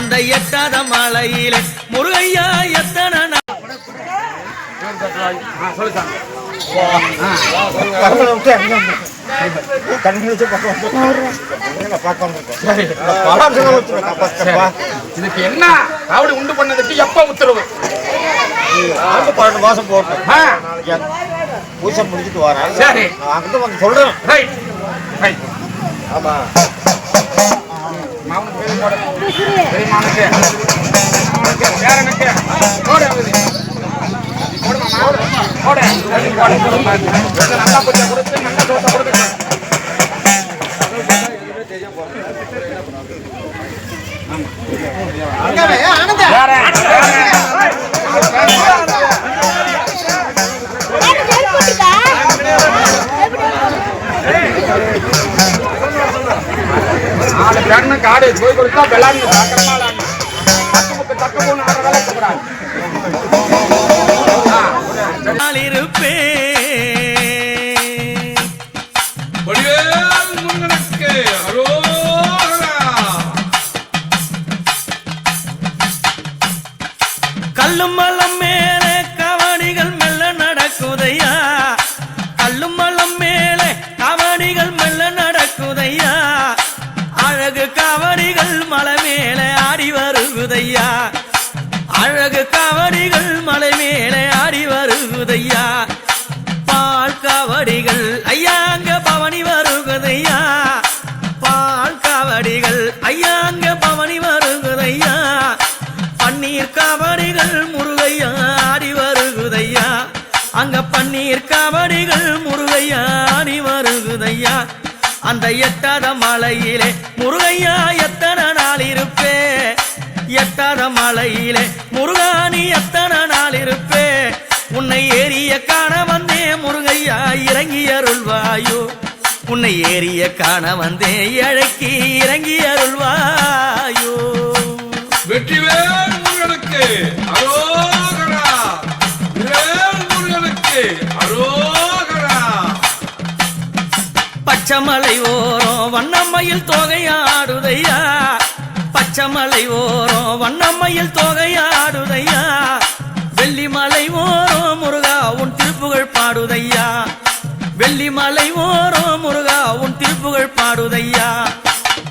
அந்த எட்டாத மலையிலே முருகையா எத்தனை இதுக்கு என்ன? காவடி உண்டு பண்ணதுக்கு எப்ப உத்தரவு? பன்னெண்டு மாசம் போட்டேன் பூசை முடிச்சிட்டு வரேன் சரி. நான் அங்கிட்டு வந்து சொல்றேன். ரைட் ரைட் ஆமா. மாமனுக்கு பேரு போடு. பெரியம்மானுக்கு. உனக்கு, பேரனுக்கு. போடு போடுமா, மாமனு? போடு. போடு, போடு, போடு. நல்லா பூஜை கொடுத்து, நல்ல சோத்தை கொடுத்து. வேற, ஆடு போய் கொடுத்தா சாக்கிரமா விளாண்டு தக்கு போன ஆட வேலை கூடாது நாள் இருப்பேன் வருகுதையா பால் காவடிகள் ஐயாங்க பவனி வருகதையா. பால் காவடிகள் ஐயாங்க பவனி வருகதையா. பன்னீர் காவடிகள் முருகையா ஆடி வருகுதையா. அங்க பன்னீர் காவடிகள் முருகையா ஆடி வருகுதையா. அந்த எட்டாத மலையிலே முருகையா எத்தனை நாள் இருப்பே? எட்டாத மலையிலே முருகானி எத்தனை நாள் இருப்பே? உன்னை ஏறிய காண வந்தே முருகையா இறங்கி அருள்வாயோ. உன்னை ஏறிய காண வந்தே இழைக்கி இறங்கி அருள்வாயோ. வெற்றிவேல் முருகனுக்கு அரோகரா. முருகனுக்கு அரோகரா. பச்சைமலை ஓரம் வண்ணமயில் தொகையாடுதையா. பச்சைமலை ஓரம் வண்ணமயில் தொகையாடுதையா. வெள்ளிமலை ஓரம் திருப்புகழ் பாடுதையா? வெள்ளிமலை ஓரோ முருகா உன் திருப்புகழ் பாடுதையா?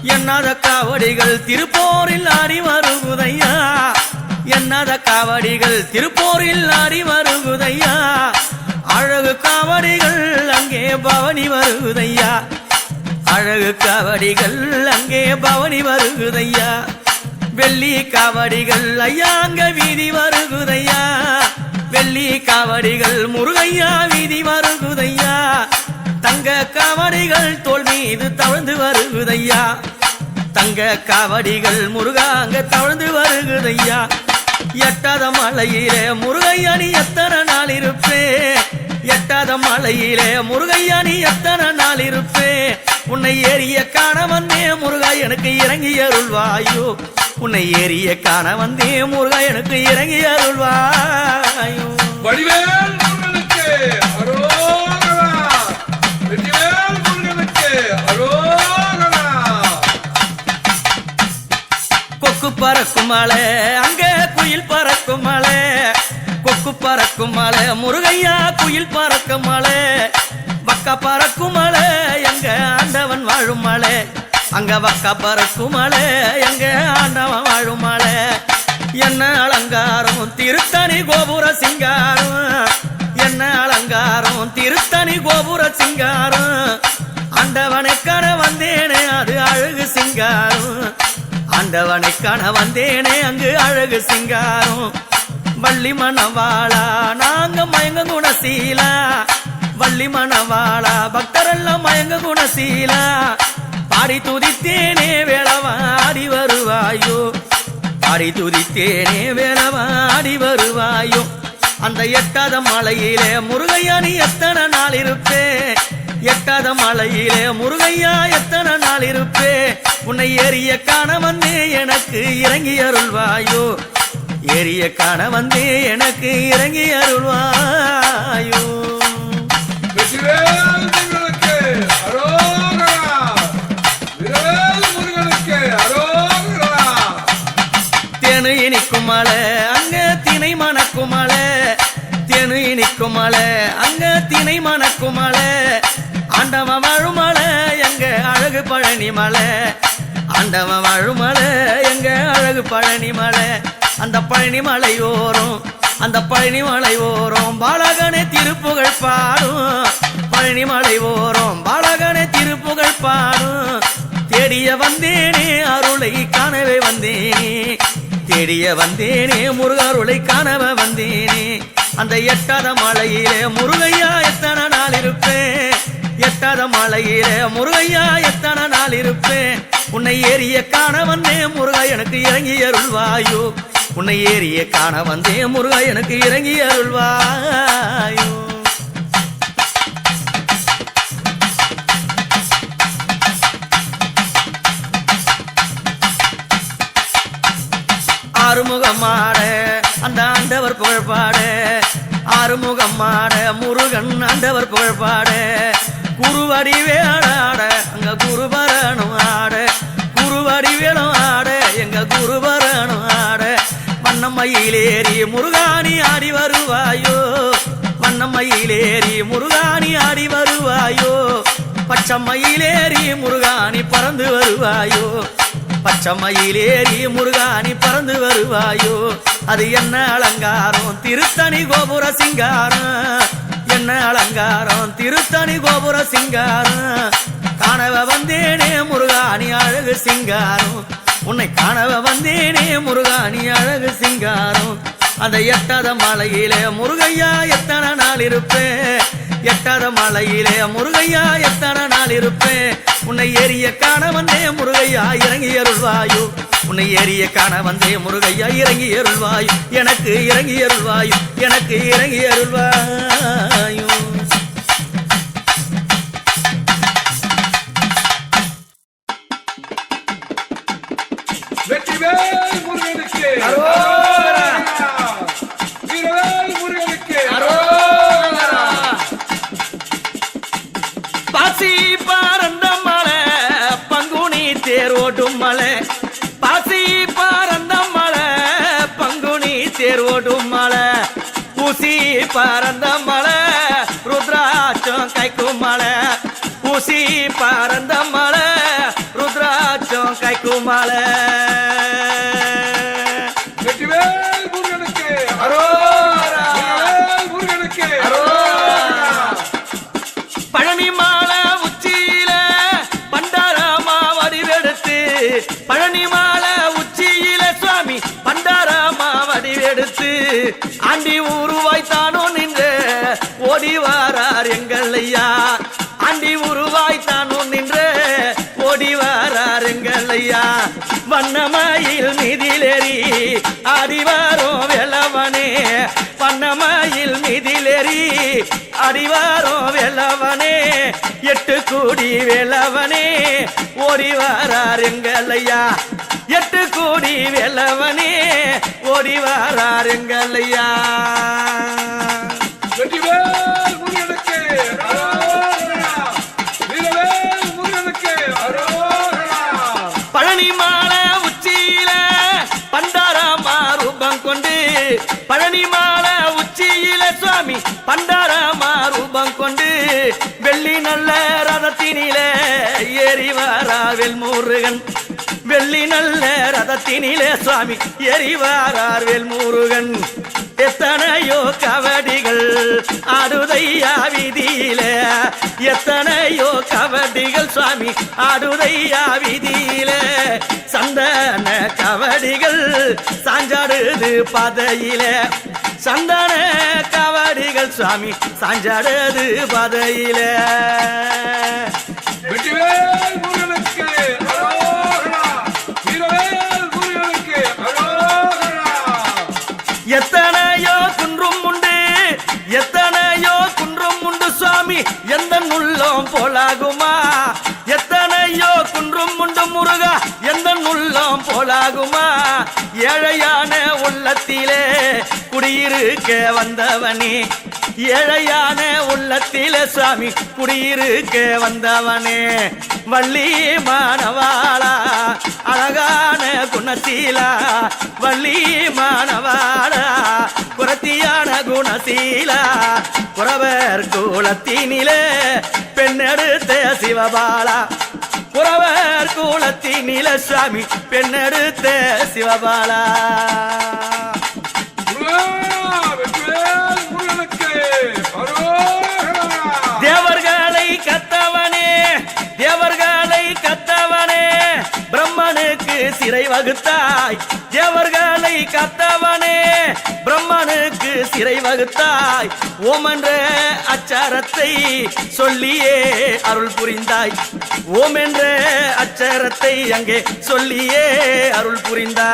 என்னாத காவடிகள் திருப்போரில் ஆடி வருகுதையா? என்னாத காவடிகள் திருப்போரில் ஆடி வருகுதையா? அழகு காவடிகள் அங்கே பவனி வருகுதையா? அழகு காவடிகள் அங்கே பவனி வருகுதையா? வெள்ளி காவடிகள் ஐயா அங்க வீதி வருகுதையா? காவடிகள் முருகையா வீதி வருகுதையா? தங்க காவடிகள் தோல் மீது தவழ்ந்து வருகுதையா? தங்க காவடிகள் முருகாங்க தவழ்ந்து வருகுதையா? எட்டாத மலையிலே முருகையா எத்தனை நாள் இருப்பே? எட்டாத மலையிலே முருகையா எத்தனை நாள் இருப்பே? உன்னை ஏறிய காண வந்தே முருகா எனக்கு இறங்கி அருள்வாயோ? உன்னை ஏறிய காண வந்தே முருகா எனக்கு இறங்கி அருள்வாயோ? வடிவேல் முருகனுக்கு அரோகரா. வெற்றிவேல் முருகனுக்கு அரோகரா. கொக்கு பறக்கும் மலை அங்க குயில் பறக்கும் மலை கொக்கு பறக்கும் மலை முருகையா குயில் பறக்கும் மலை வக்க பறக்கும் மலை எங்க ஆண்டவன் வாழும் மலை அங்க வக்கா பறக்கும் மலை எங்க ஆண்டவன் வாழும் மலை என்ன அலங்காரம்? திருத்தணி கோபுர சிங்காரம். என்ன அலங்காரம்? திருத்தணி கோபுர சிங்காரம். ஆண்டவனை கண வந்தேனே அது அழகு சிங்காரம். ஆண்டவனை கண வந்தேனே அங்கு அழகு சிங்காரம். வள்ளி மணவாளா நாங்க மயங்க குணசீலா. வள்ளி மணவாளா பக்தரெல்லாம் மயங்க குணசீலா. பாடி துதித்தேனே வேளவாடி வருவாயோ. பாடி துதித்தேனே வேளவாடி வருவாயோ? அந்த எட்டாத மலையிலே முருகையா நீ எத்தனை நாள் இருப்பே? எட்டாத மலையிலே முருகையா எத்தனை நாள் இருப்பே? உன்னை ஏறிய காண வந்தே எனக்கு இறங்கி அருள்வாயோ? ஏறிய காண வந்தே எனக்கு இறங்கி அருள்வாயோ? தினை மணக்கும் மலை. ஆண்டவன் வாழும் மலை எங்க அழகு பழனி மலை. ஆண்டவ வாழும் மலை எங்க அழகு பழனி மலை. அந்த பழனி மலை அந்த பழனி மலை ஓரம். பாலகனே திருப்புகழ் பாடும் பழனி மலை ஓரம். பாலகனே திருப்புகழ் பாடும். தேடிய வந்தேனே அருளை காணவே வந்தேனே. தேடிய வந்தேனே முருகருளை காணவ வந்தேனே. அந்த எட்டாத மலையிலே முருகையா எத்தனை நாள் இருப்பேன் எட்டாத மலையிலே முருகையா எத்தனை நாள் இருப்பேன் உன்னை ஏறிய காண வந்தேன் முருகா எனக்கு இறங்கி அருள்வாயோ? உன்னை ஏறிய காண வந்தேன் முருகா எனக்கு இறங்கி அருள்வாயோ? ஆறுமுகமாட அந்த ஆண்டவர் புகழ்பாடு. ஆறுமுகம் ஆறுமுகமாட முருகன் ஆண்டவர் புகழ்பாடு. குருவடி வேளாட அங்க குருபரணும் ஆட. குருவடி வேணும் ஆட எங்க குருபரணும் ஆட. வண்ணம்மையிலேறி முருகாணி ஆடி வருவாயோ? வண்ணம்மையிலேறி முருகாணி ஆடி வருவாயோ? பச்சம்மையிலேறி முருகாணி பறந்து வருவாயோ? பச்சம்மையிலேறி முருகாணி பறந்து வருவாயோ? அது என்ன அலங்காரம்? திருத்தணி கோபுர சிங்காரம். என்ன அலங்காரம்? திருத்தணி கோபுர சிங்காரம். காணவ வந்தேனே முருகாணி அழகு சிங்காரம். உன்னை காணவ வந்தேனே முருகாணி அழகு சிங்காரம். அந்த எட்டாத மலையிலே முருகையா எத்தனை நாள் இருப்பேன் எட்டாத மலையிலே முருகையா எத்தனை நாள் இருப்பேன் உன்னை ஏறிய காண வந்தே முருகையா இறங்கி அருள்வாயோ. உன்னை ஏறிய காண வந்தே முருகையா இறங்கி அருள்வாயோ. எனக்கு இறங்கி அருள்வாயோ எனக்கு இறங்கி அருள்வாயோ. தேர்வோடும் மலை பாசி பறந்த மலை பங்குனி தேர்வோடும் மலை பூசி பறந்த மலை ருத்ராட்சம் கைக்கும் மலை வண்ணமயில் மிதிலெறி அறிவாரோ வெளவனே வெள்ளவனே வண்ணமயில் மீதிலேறி அடிவாரோ வெள்ளவனே எட்டு கூடி வெளவனே ஓடி வாரார் எங்களையா. எட்டு கூடி வெளவனே ஓடி வாரார் எங்களையா. பண்டாரமா ரூபம் கொண்டு வெள்ளி நல்ல ரதத்தினிலே ஏறி வாராவில் முருகன் வெள்ளி நல்ல ரதத்தினிலே சுவாமி ஏறி வாராவில் முருகன் எத்தனையோ கபடிகள் ஆடுதையா விதியிலே எத்தனையோ கபடிகள் சுவாமி ஆடுதையா விதியிலே. சந்தன கபடிகள் சாஞ்சாடுது பதையிலே. சந்தன கவடிகள் சுவாமி சாஞ்சாடது பதையில. எத்தனையோ குன்றும் உண்டு எத்தனையோ குன்றும் உண்டு சுவாமி. எந்த உள்ளம் போலாகுமா? எத்தனையோ குன்றும் உண்டு முருகா எந்த பாவம் போலாகுமா? ஏழையான உள்ளத்திலே குடியிருக்க வந்தவனே. ஏழையான உள்ளத்திலே சாமி குடியிருக்க வந்தவனே. வள்ளி மாணவாளா அழகான குணசீலா. வள்ளி மாணவாளா குரத்தியான குணசீலா. குறவர் குலத்தினிலே பெண்ணெடுத்த சிவபாலா. குறவர் குலத்தினில சாமி பெண்ணெடுத்த சிவபாலா. தேவர்களை கத்தவனே தேவர்களை கத்தவனே பிரம்மனுக்கு சிறை வகுத்தாய். தேவர்களை கத்தவனே சிறை வகுத்தாய். ஓமென்ற அச்சாரத்தை சொல்லியே அருள் புரிந்தாய். ஓமென்ற அச்சாரத்தை அங்கே சொல்லியே அருள் புரிந்தா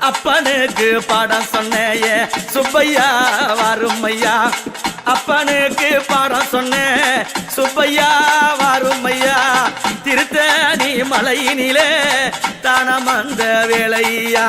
அப்பனுக்கு பாடம் சொன்னேய சுப்பையா வாருமையா. அப்பனுக்கு பாடம் சொன்ன சுப்பையா வாருமையா. திருத்தணி மலையினிலே தானம் அந்த வேலையா